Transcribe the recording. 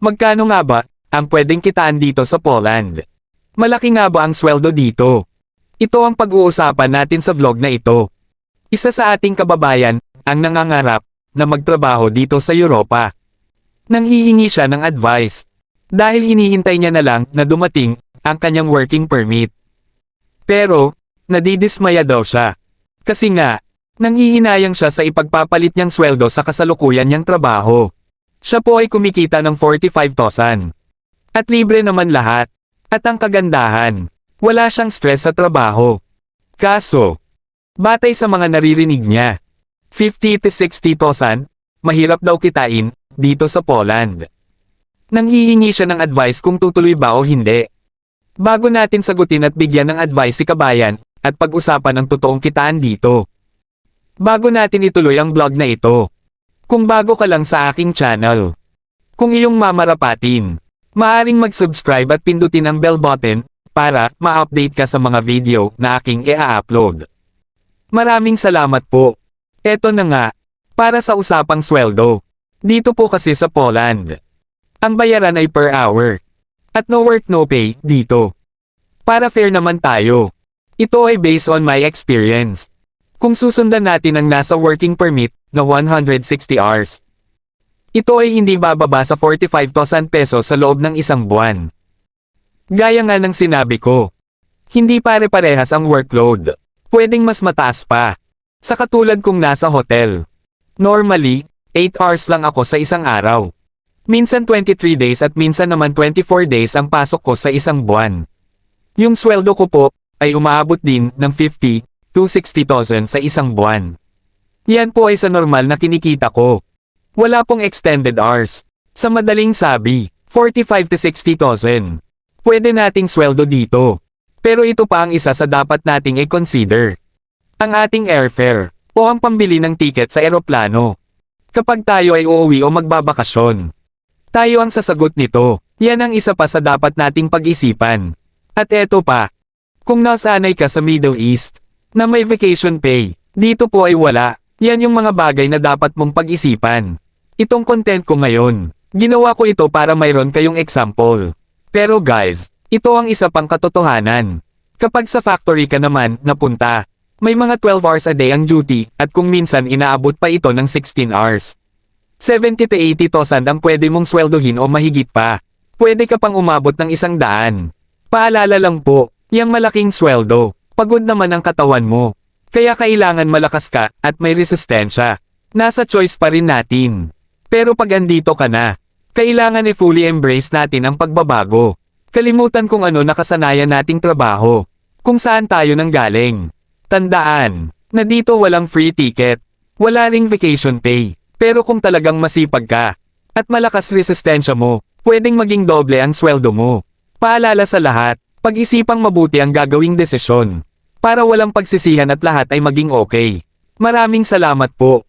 Magkano nga ba ang pwedeng kitaan dito sa Poland? Malaki nga ba ang sweldo dito? Ito ang pag-uusapan natin sa vlog na ito. Isa sa ating kababayan ang nangangarap na magtrabaho dito sa Europa. Nanghihingi siya ng advice dahil hinihintay niya na lang na dumating ang kanyang working permit. Pero, nadidismaya daw siya. Kasi nga, nanghihinayang siya sa ipagpapalit niyang sweldo sa kasalukuyan niyang trabaho. Siya po ay kumikita ng 45,000. At libre naman lahat. At ang kagandahan, wala siyang stress sa trabaho. Kaso, batay sa mga naririnig niya, 50 to 60,000, mahirap daw kitain, dito sa Poland. Nanghihingi siya ng advice kung tutuloy ba o hindi. Bago natin sagutin at bigyan ng advice si kabayan, at pag-usapan ang totoong kitaan dito. Bago natin ituloy ang vlog na ito. Kung bago ka lang sa aking channel. Kung iyong mamarapatin, maaring mag-subscribe at pindutin ang bell button, para ma-update ka sa mga video na aking i-upload. Maraming salamat po. Eto na nga, para sa usapang sweldo. Dito po kasi sa Poland. Ang bayaran ay per hour. At no work no pay, dito. Para fair naman tayo. Ito ay based on my experience. Kung susundan natin ang nasa working permit na 160 hours. Ito ay hindi bababa sa 45,000 pesos sa loob ng isang buwan. Gaya nga ng sinabi ko. Hindi pare-parehas ang workload. Pwedeng mas mataas pa. Sa katulad kung nasa hotel. Normally, 8 hours lang ako sa isang araw. Minsan 23 days at minsan naman 24 days ang pasok ko sa isang buwan. Yung sweldo ko po, ay umaabot din ng 50 to 60,000 sa isang buwan. Yan po ay sa normal na kinikita ko. Wala pong extended hours. Sa madaling sabi, 45 to 60,000. Pwede nating sweldo dito. Pero ito pa ang isa sa dapat nating i-consider. Ang ating airfare, o ang pambili ng tiket sa eroplano. Kapag tayo ay uuwi o magbabakasyon. Tayo ang sasagot nito. Yan ang isa pa sa dapat nating pag-isipan. At eto pa. Kung nasanay ka sa Middle East, na may vacation pay, dito po ay wala. Yan yung mga bagay na dapat mong pag-isipan. Itong content ko ngayon, ginawa ko ito para mayroon kayong example. Pero guys, ito ang isa pang katotohanan. Kapag sa factory ka naman, napunta, may mga 12 hours a day ang duty, at kung minsan inaabot pa ito ng 16 hours. 70 to 80,000 ang pwede mong sweldohin o mahigit pa. Pwede ka pang umabot ng isang daan. Paalala lang po, yung malaking sweldo, pagod naman ang katawan mo. Kaya kailangan malakas ka at may resistensya. Nasa choice pa rin natin. Pero pag andito ka na, kailangan i-fully embrace natin ang pagbabago. Kalimutan kung ano nakasanayan nating trabaho. Kung saan tayo nanggaling. Tandaan, na dito walang free ticket. Wala ring vacation pay. Pero kung talagang masipag ka, at malakas resistensya mo, pwedeng maging doble ang sweldo mo. Paalala sa lahat, pag-isipang mabuti ang gagawing desisyon. Para walang pagsisihan at lahat ay maging okay. Maraming salamat po.